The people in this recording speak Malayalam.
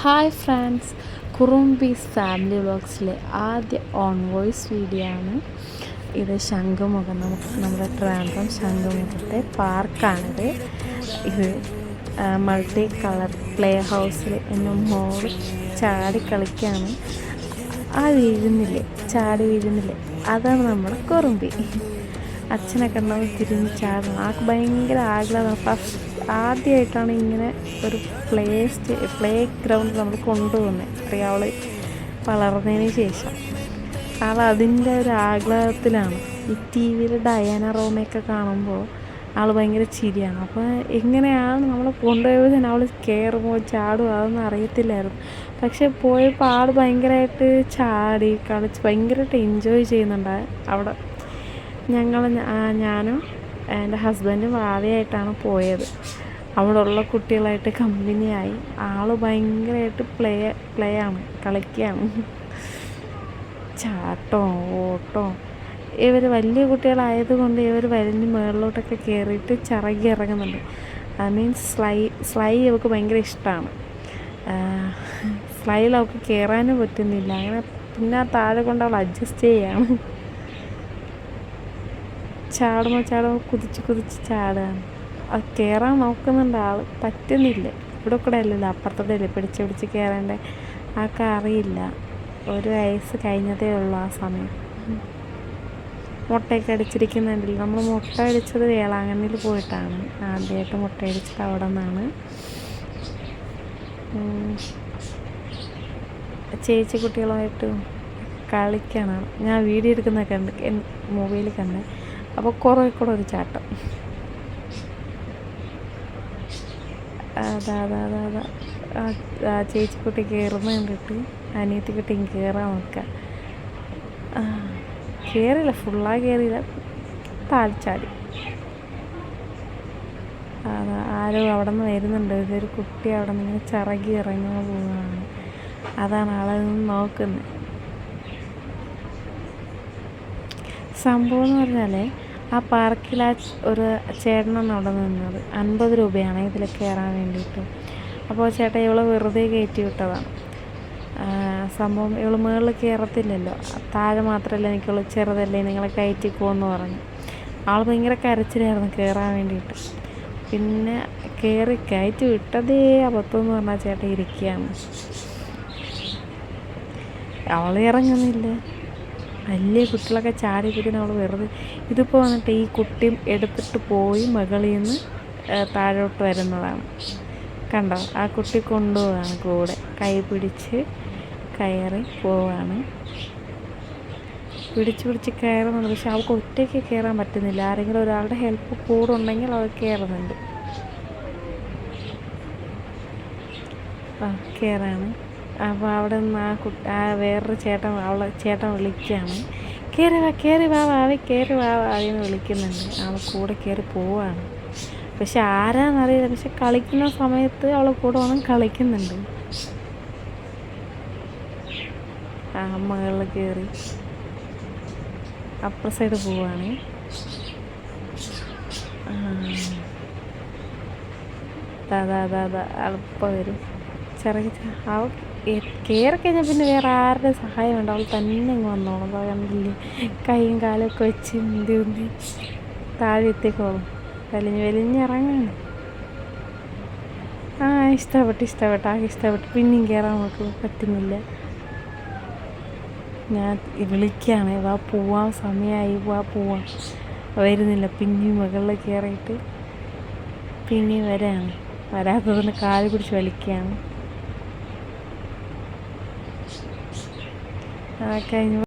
ഹായ് ഫ്രണ്ട്സ് കുറുംബീസ് ഫാമിലി വ്ളോഗ്സിലെ ആദ്യ ഓൺ വോയിസ് വീഡിയോ ആണ്. ഇത് ശംഖുമുഖം നമുക്ക് നമ്മുടെ ട്രാൻഡ്രം ശംഖുമുഖത്തെ പാർക്കാണിത് ഇത് മൾട്ടി കളർ പ്ലേ ഹൗസിൽ എന്റെ മോൾ ചാടി കളിക്കുകയാണ് ആ വീഴുന്നില്ലേ ചാടി വീഴുന്നില്ലേ? അതാണ് നമ്മുടെ കുറുമ്പി. അച്ഛനൊക്കെ ഉണ്ടാവും തിരിഞ്ഞ് ചാടണം. ആൾക്ക് ഭയങ്കര ആഗ്രഹമാണ്. ഫസ്റ്റ് ആദ്യമായിട്ടാണ് ഇങ്ങനെ ഒരു പ്ലേ സ്റ്റേ പ്ലേ ഗ്രൗണ്ട് നമ്മൾ കൊണ്ടുപോകുന്നത് അറിയാം അവൾ വളർന്നതിന് ശേഷം. ആൾ അതിന്റെ ഒരു ആഗ്രഹത്തിലാണ് ഈ ടി വിയിൽ ഡയാന റോമയൊക്കെ കാണുമ്പോൾ ആൾ ഭയങ്കര ചിരിയാണ്. അപ്പോൾ എങ്ങനെയാണ് നമ്മൾ കൊണ്ടുപോയത് തന്നെ അവൾ കയറുമോ ചാടുമോ അതൊന്നും അറിയത്തില്ലായിരുന്നു. പക്ഷേ പോയപ്പോൾ ആൾ ഭയങ്കരമായിട്ട് ചാടി കളിച്ച് ഭയങ്കരമായിട്ട് എൻജോയ് ചെയ്യുന്നുണ്ട്. അവിടെ ഞങ്ങൾ ഞാനും എന്റെ ഹസ്ബൻഡും ഭാവിയായിട്ടാണ് പോയത്. അവിടെ ഉള്ള കുട്ടികളായിട്ട് കമ്പനിയായി ആൾ ഭയങ്കരമായിട്ട് പ്ലേ പ്ലേ ആണ് കളിക്കുകയാണ് ചാട്ടോ ഓട്ടോ. ഇവർ വലിയ കുട്ടികളായതുകൊണ്ട് ഇവർ വലിഞ്ഞ് മുകളിലോട്ടൊക്കെ കയറിയിട്ട് ചിറകി ഇറങ്ങുന്നുണ്ട്. ഐ മീൻസ് സ്ലൈ സ്ലൈ അവൾക്ക് ഭയങ്കര ഇഷ്ടമാണ് സ്ലൈയിൽ അവൾക്ക് കയറാനും പറ്റുന്നില്ല. അങ്ങനെ പിന്നെ താഴെ കൊണ്ട് അവൾ അഡ്ജസ്റ്റ് ചെയ്യാണ്. ചാടുമ്പോൾ ചാടുമ്പോൾ കുതിച്ച് കുതിച്ച് ചാടുകയാണ് അത് കയറാൻ നോക്കുന്നുണ്ട് ആൾ പറ്റുന്നില്ല. ഇവിടെ കൂടെ അല്ലല്ലോ. അപ്പുറത്തോടെ പിടിച്ച് പിടിച്ച് കയറേണ്ട ആൾക്ക് അറിയില്ല. ഒരു വയസ്സ് കഴിഞ്ഞതേ ഉള്ളൂ ആ സമയം. മുട്ടയൊക്കെ അടിച്ചിരിക്കുന്നുണ്ടല്ലോ. നമ്മൾ മുട്ട അടിച്ചത് വേളാങ്കണ്ണിയിൽ പോയിട്ടാണ്. ആദ്യമായിട്ട് മുട്ട അടിച്ചത് അവിടെ നിന്നാണ്. ചേച്ചി കുട്ടികളുമായിട്ട് കളിക്കണം. ഞാൻ വീഡിയോ എടുക്കുന്നതൊക്കെ ഉണ്ട് മൊബൈലിൽ കണ്ട്. അപ്പോൾ കുറേ കൂടെ ഒരു ചാട്ടം. അതാ അതാ അതാ അതാ ആ ചേച്ചിക്കുട്ടി കയറുന്ന കണ്ടിട്ട്. അനിയത്തിക്കുട്ടിയും കയറാൻ നോക്കുക കയറില്ല ഫുള്ളായി കയറിയില്ല താഴ്ചാടി അതാ ആരോ അവിടെ നിന്ന് വരുന്നുണ്ട്. ഇതൊരു കുട്ടി അവിടെ നിന്ന് ഇങ്ങനെ ചിറകി ഇറങ്ങാൻ പോവുകയാണ്. അതാണ് ആളെ നിന്ന് നോക്കുന്നത് സംഭവം എന്ന് പറഞ്ഞാൽ ആ പാർക്കിൽ ആ ഒരു ചേട്ടനാണ് അവിടെ നിന്നത്. അൻപത് രൂപയാണ് ഇതിൽ കയറാൻ വേണ്ടിയിട്ട്. അപ്പോൾ ചേട്ടൻ ഇവളെ വെറുതെ കയറ്റി വിട്ടതാണ്. സംഭവം ഇവൾ മുകളിൽ കയറത്തില്ലല്ലോ. താഴെ മാത്രമല്ല എനിക്കുള്ള ചെറുതല്ലേ നിങ്ങളെ കയറ്റിക്കോന്ന് പറഞ്ഞു. ആൾ ഭയങ്കര കരച്ചിലായിരുന്നു കയറാൻ വേണ്ടിയിട്ട്. പിന്നെ കയറി കയറ്റി വിട്ടതേ അബദ്ധം എന്ന് പറഞ്ഞാൽ ചേട്ടൻ ഇരിക്കുകയാണ്. അവൾ ഇറങ്ങുന്നില്ല. വലിയ കുട്ടികളൊക്കെ ചാടി അവൾ വെറുതെ. ഇതിപ്പോൾ വന്നിട്ട് ഈ കുട്ടി എടുത്തിട്ട് പോയി മകളിൽ നിന്ന് താഴോട്ട് വരുന്നതാണ്. കണ്ടോ? ആ കുട്ടി കൊണ്ടുപോവാണ് കൂടെ. കൈ പിടിച്ച് കയറി പോവാണ്. പിടിച്ച് പിടിച്ച് കയറുന്നുണ്ട്. പക്ഷെ അവൾക്ക് ഒറ്റയ്ക്ക് കയറാൻ പറ്റുന്നില്ല. ആരെങ്കിലും ഒരാളുടെ ഹെൽപ്പ് കൂടെ ഉണ്ടെങ്കിൽ അവൾ കയറുന്നുണ്ട്. ആ കയറാണ്. അപ്പോൾ അവിടെ നിന്ന് ആ കുട്ടി ആ വേറൊരു ചേട്ടൻ അവളെ ചേട്ടൻ വിളിക്കുകയാണ്. കയറി വാ കയറി വാ വാവി കയറി വാ വാവിന്ന് വിളിക്കുന്നുണ്ട്. അവൾ കൂടെ കയറി പോവാണ്. പക്ഷെ ആരാന്നറിയില്ല. പക്ഷെ കളിക്കുന്ന സമയത്ത് അവൾ കൂടെ വന്നും കളിക്കുന്നുണ്ട്. ആ മകളിൽ കയറി അപ്പുറ സൈഡ് പോവാണ്. അതാ അതാ അതാ അളുപ്പം വരും. ചെറിയ അവ കയറി കഴിഞ്ഞാൽ പിന്നെ വേറെ ആരുടെ സഹായം വേണ്ട അവൾ തന്നെ ഇങ്ങ് വന്നോളും. പറയാനില്ലേ കൈയും കാലൊക്കെ വെച്ച് ഉന്തി താഴെ എത്തിക്കോളും വലിഞ്ഞ് വലിഞ്ഞിറങ്ങാണ് ആ ഇഷ്ടപ്പെട്ട് ഇഷ്ടപ്പെട്ട്. ആകെ ഇഷ്ടപ്പെട്ട്. പിന്നെയും കയറാൻ നമുക്ക് പറ്റുന്നില്ല. ഞാൻ വിളിക്കുകയാണ് വാ പോവാം. സമയമായി വാ പോവാം. വരുന്നില്ല. പിന്നെയും മുകളിൽ കയറിയിട്ട് പിന്നെയും വരാണ്. വരാത്തതിന് കാൽ പിടിച്ച് വലിക്കുകയാണ്. കഴിഞ്ഞു